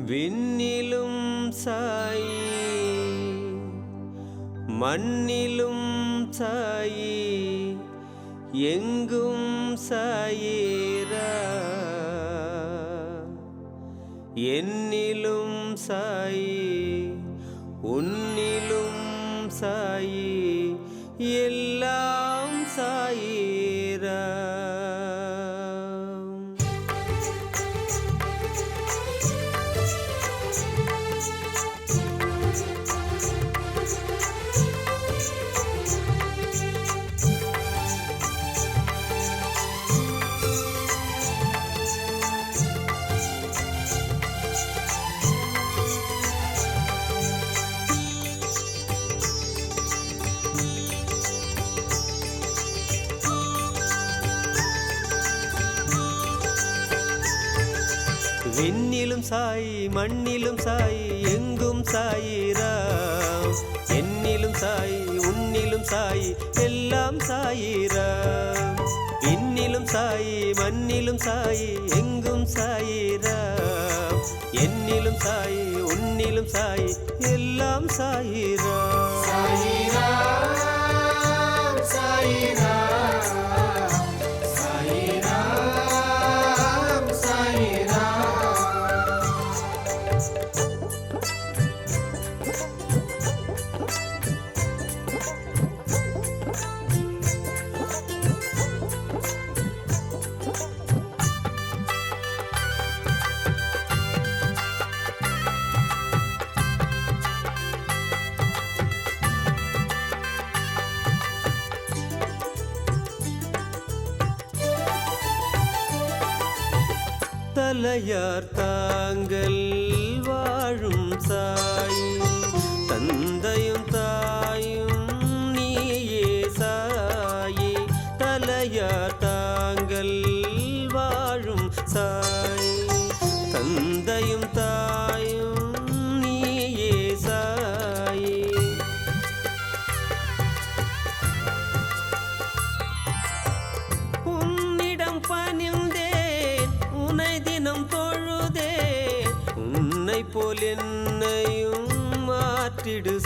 விண்ணிலும் சாயி மண்ணிலும் சாயி எங்கும் சாயேரா என்னிலும் சாயி உன்னிலும் சாயி எல் சாய் மண்ணிலும் சாய் எங்கும் சாய்.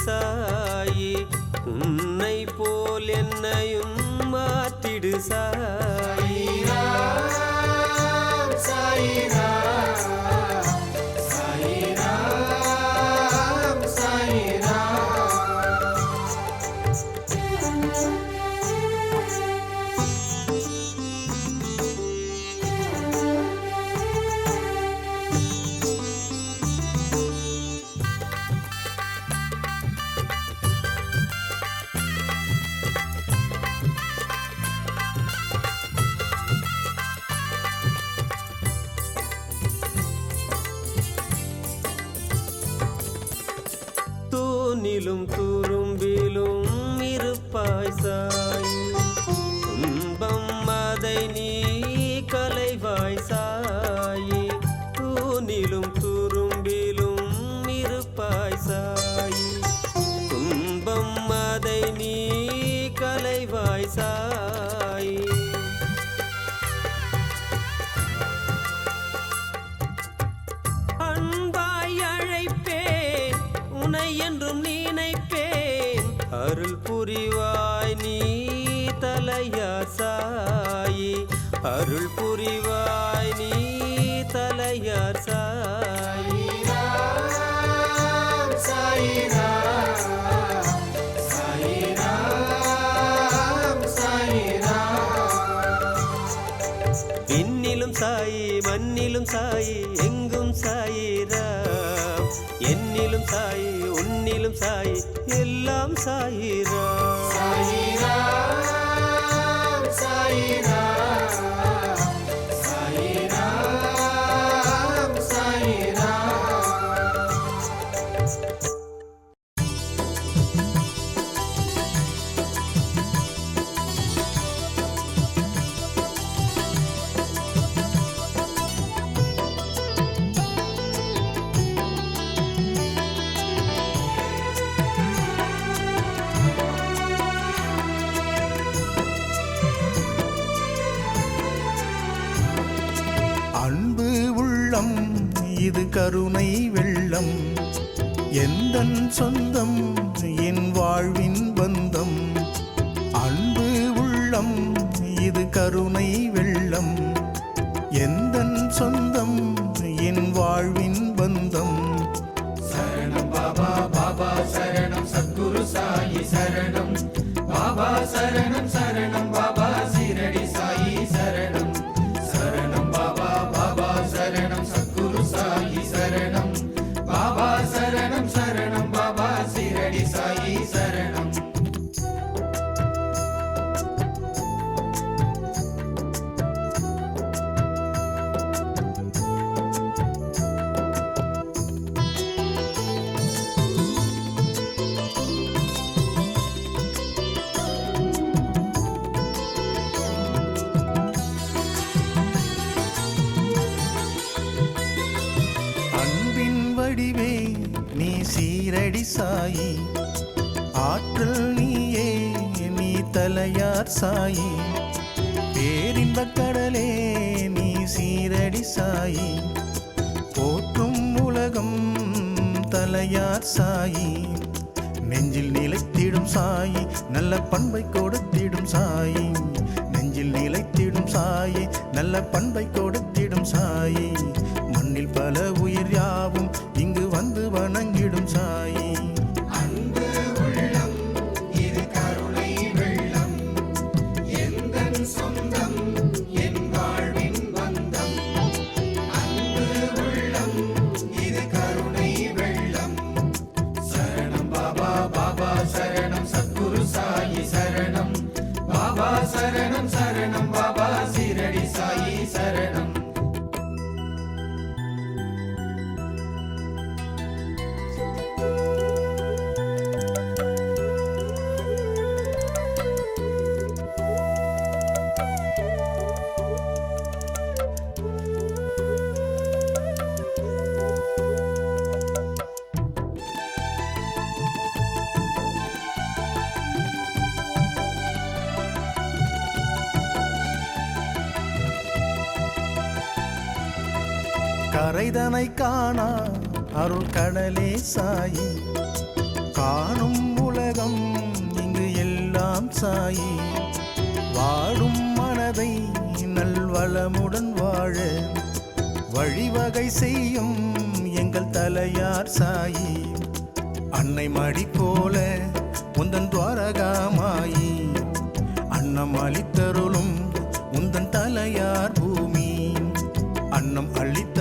சாயி உன்னை போல் என்னையும் மாத்திடு சாயி. சாயி எங்கும் சாயி ராம் என்னிலும் சாயி உன்னிலும் சாயி எல்லாம் சாயி ராம் சாயி ராம் அன்பு உள்ளம் இது கருணை வெள்ளம். எந்த சொந்தம் என் வாழ்வின் பந்தம். அன்பு உள்ளம் இது கருணை வெள்ளம். எந்த சொந்தம் என் வாழ்வின் பந்தம். சரணம் பாபா பாபா சரணம் சத்குரு சாயி சரணம். பாபா சரணம் சரணம் பாபா சாயி பேரின்பக் கடலே நீ சீரடி சாயி போற்றும் உலகம் தலையார் சாயி நெஞ்சில் நிலைத்திடும் சாயி நல்ல பண்பை கொடுத்திடும் சாயி நெஞ்சில் நிலைத்திடும் சாயி நல்ல பண்பை கொடுத்திடும் சாயி மண்ணில் பல உயிர் யாவும் இங்கு வந்து வணங்கிடும் சாயி. இதனை காணா அருள் கடலே சாயி. காணும் உலகம் இங்கு எல்லாம் சாயி. வாடும் மனதை நல்வளமுடன் வாழ வழிவகை செய்யும் எங்கள் தலையார் சாயி. அன்னை மடி போல உந்தன் துவாரகாமாயி. அன்னம் அளித்தருளும் உந்தன் தலையார் பூமி. அன்னம் அளித்த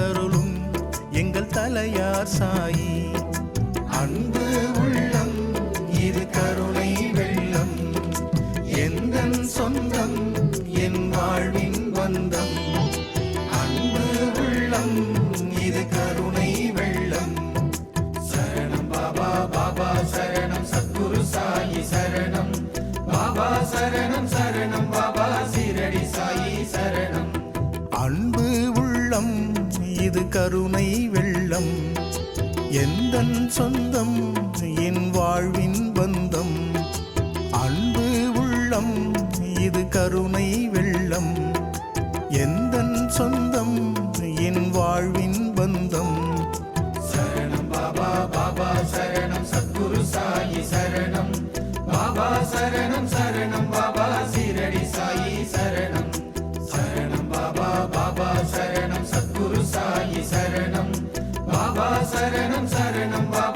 தலையார் சாயி. அன்பு உள்ளம் இது கருணை வெள்ளம். எந்த சொந்தம் என் வாழ்வின் பந்தம் அன்பு உள்ளம் இது கருணை வெள்ளம். சரணம் பாபா பாபா சரணம் சத்குரு சாயி சரணம். பாபா சரணம் சரணம் பாபா சீரடி சாயி சரணம். அன்பு உள்ளம் இது கருணை வெள்ளம். உள்ளம். எந்த சொந்தம் என் வாழ்வின் பந்தம். அன்பு உள்ளம் இது கருணை வெள்ளம். எந்த சொந்தம் என் வாழ்வின் பந்தம். சரணம் பாபா பாபா சரணம் சத்குரு சாயி சரணம். பாபா சரணம் சரணம் பாபா சரணம் சரணம் பாபா.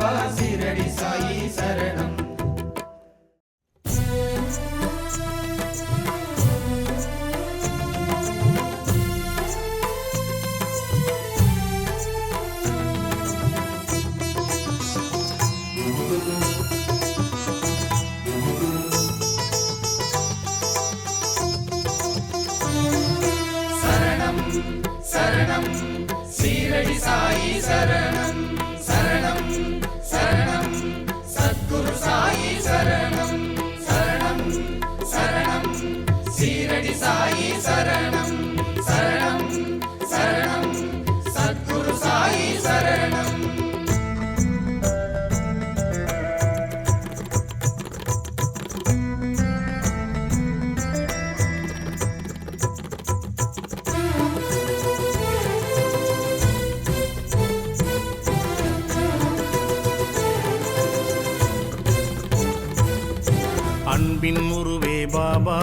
அன்பின் உருவே பாபா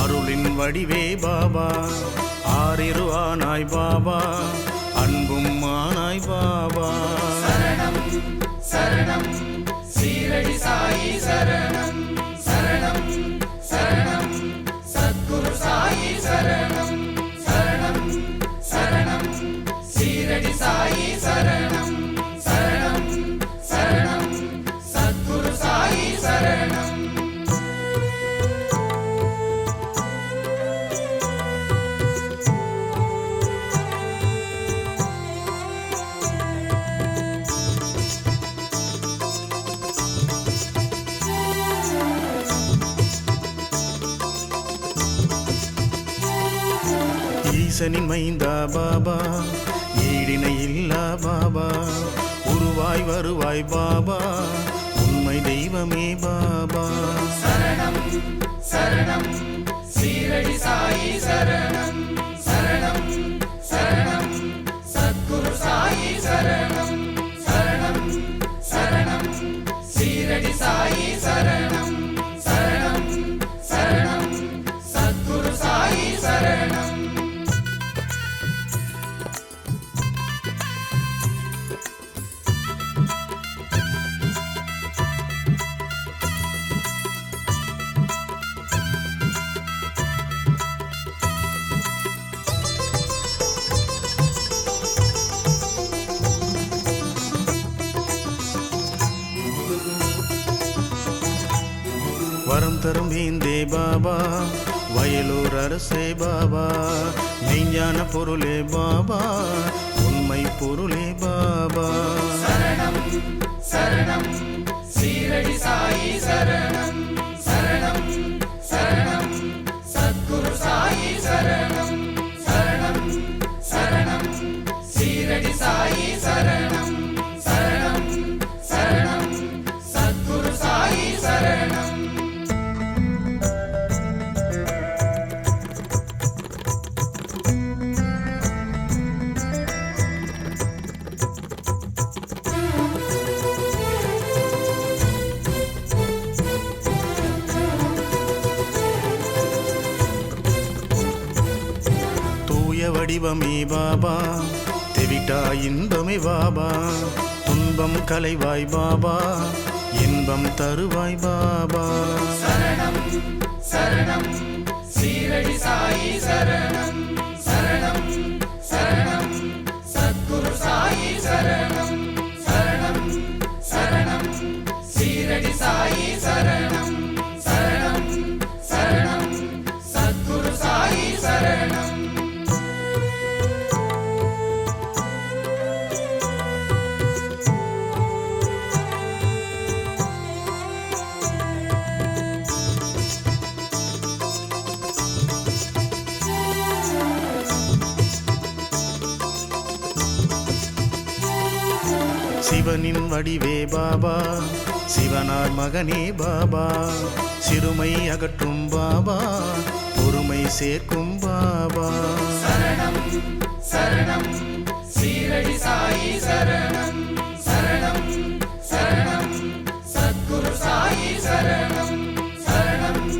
அருளின் வடிவே பாபா ஆறிரு ஆனாய் பாபா அன்பும் ஆனாய் பாபா. சரணம் சரணம் சீரடி சாயி சரணம். ஈசனின் மைந்தா பாபா. ஈடினை இல்லா பாபா. உருவாய் வருவாய் பாபா. உண்மை தெய்வமே பாபா. சரணம் சரணம். சீரடி சாயி சரணம். சரணம். அரசே பாபா. மெய்ஞான பொருளே பாபா. உண்மை பொருளே பாபா. சரணம் சரணம். சீரடி சாயி சரணம். கலைவாய் பாபா இன்பம் தருவாய் பாபா சரணம் சரணம் சீரடி சாயி சரணம் சரணம் சரணம் சத்குரு சாயி சரணம் சரணம் சரணம் சீரடி சாயி சரணம் சரணம் சரணம் சத்குரு சாயி சரணம் சிவனின் வடிவே பாபா. சிவனார் மகனே பாபா. சிறுமை அகற்றும் பாபா. பொறுமை சேர்க்கும் பாபா. சரணம் சரணம் சீரடி சாயி சரணம். சரணம் சரணம் சத்குரு சாயி சரணம். சரணம்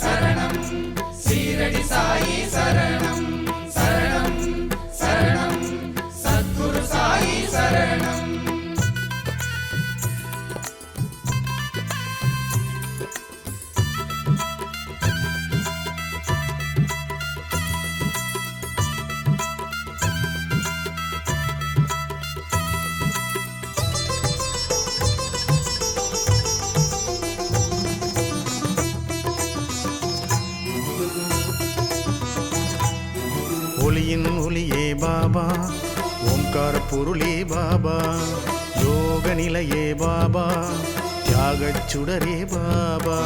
சரணம் சீரடி சாயி சரணம். பாபா. ஓம்கார பொருளே பாபா. யோக நிலையே பாபா. தியாகச் சுடரே பாபா.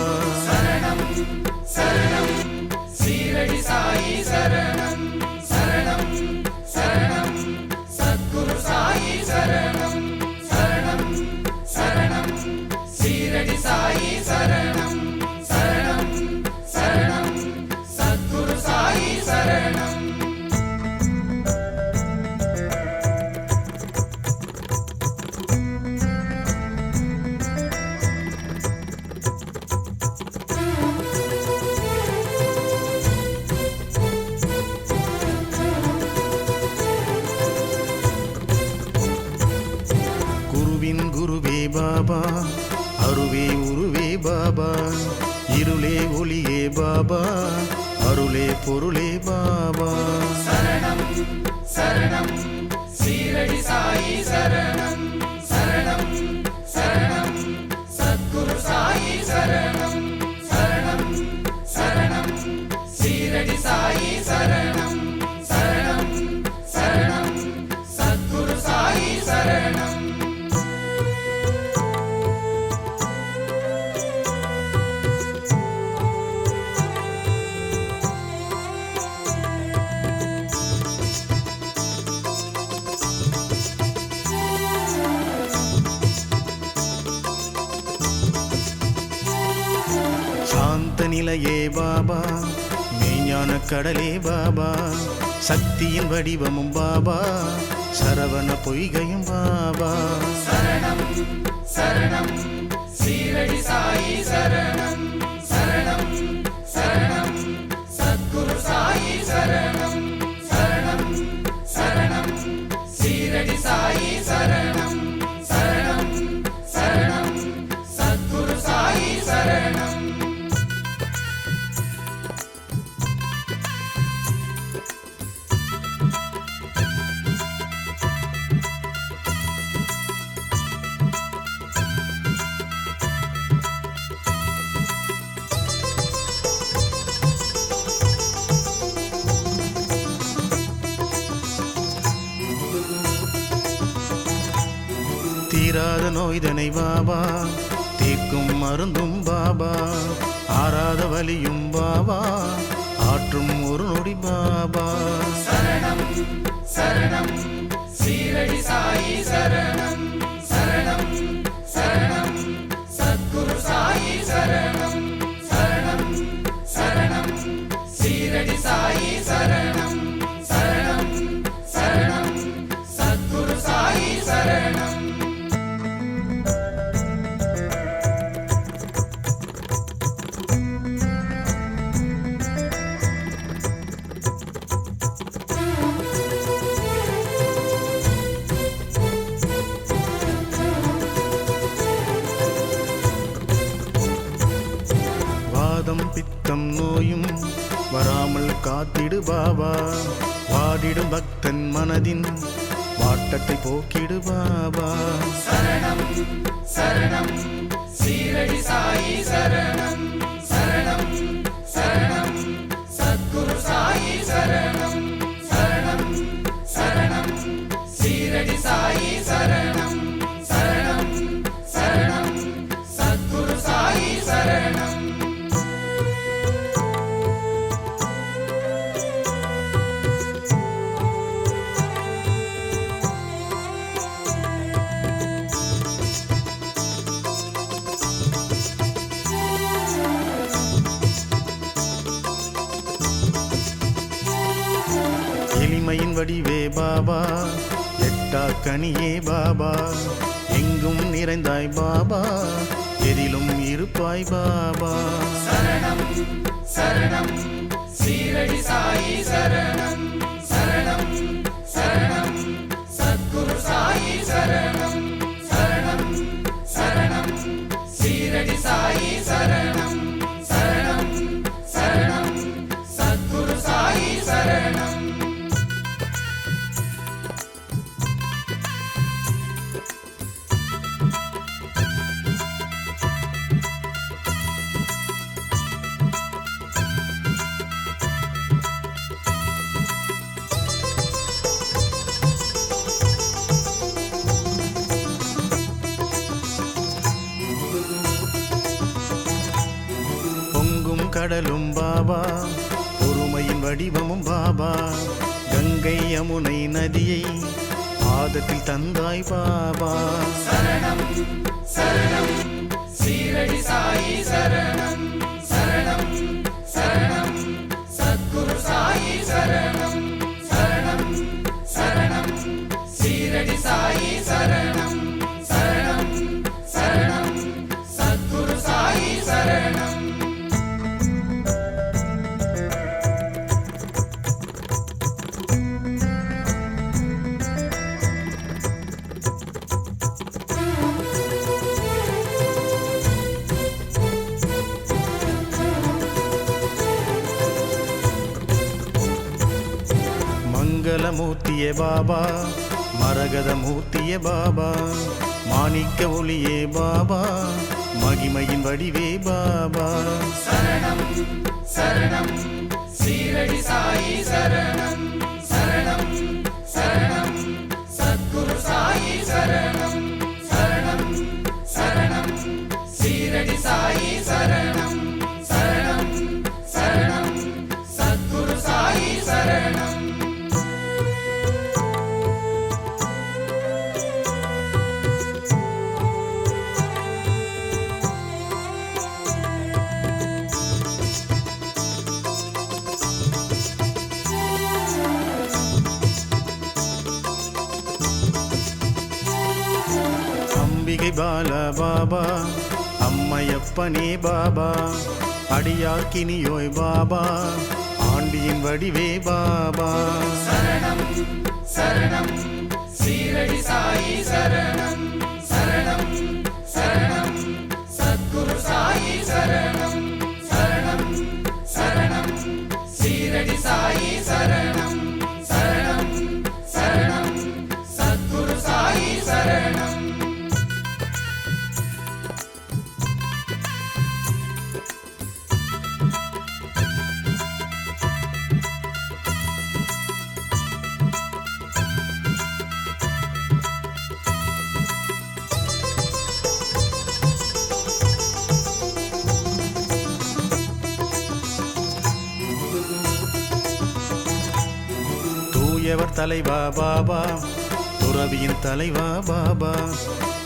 சரணம் சரணம். சீரடி சாயி சரணம். கடலே பாபா. சக்தியின் வடிவமும் பாபா. சரவண பொய்கையும் பாபா. சரணம் சரணம். சீரடி சாயி சரணம். பாபா. தீக்கும் மருந்தும் பாபா. ஆறாத வலியும் பாபா. ஆற்றும் ஒரு நொடி பாபா. சரணம் சரணம். சீரடி சாயி சரணம். வாதம் பித்தம் நோயும் வராமல் காத்திடு பாபா. வாடிடும் பக்தன் மனதின் வாட்டத்தை போக்கிடு பாபா. சரணம் சரணம் சீரடி சாயி சரணம். சரணம் சரணம் சத்குரு சாயி சரணம். சரணம் சரணம் சீரடி சாயி சரணம். எளிமையின் வடிவே பாபா. எட்டா கனியே பாபா. எங்கும் நிறைந்தாய் பாபா. எதிலும் இருப்பாய் பாபா. சரணம் சரணம். சீரடி சாயி சரணம். சரணம் சரணம். சத்குரு சாயி சரணம். பாபா. பொறுமையின் வடிவமும் பாபா. கங்கை யமுனை நதியை பாதத்தில் தந்தாய் பாபா. சரணம் சரணம். சீரடி சாயி சரணம். சரணம். சரணம் பாபா மரகத மூர்த்தியே பாபா மாணிக்க ஒளியே பாபா மகிமையின் வடிவே பாபா. சரணம் சரணம் சீரடி சாயி சரணம். அம்மையப்பனே பாபா. அடியார்க்கினியோய் பாபா. ஆண்டியின் வடிவே பாபா. சரணம் சரணம் சீரடி சாயி சரணம். சரணம் சரணம் சத்குரு சாயி சரணம். தூயவர் தலைவா பாபா. துறவியின் தலைவா பாபா.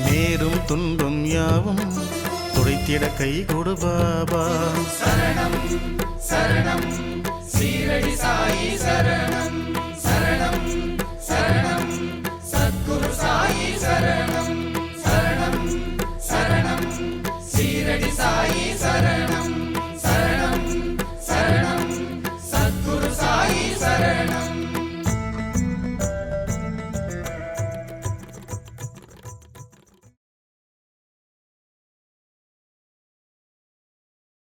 நேரும் துன்பம் யாவும் துடைத்திட கை கொடு பாபா. சரணம் சரணம் சீரடி சாயி சரணம். சரணம் சரணம் சத்குரு சாயி சரணம். சரணம் சரணம் சீரடி சாயி சரணம்.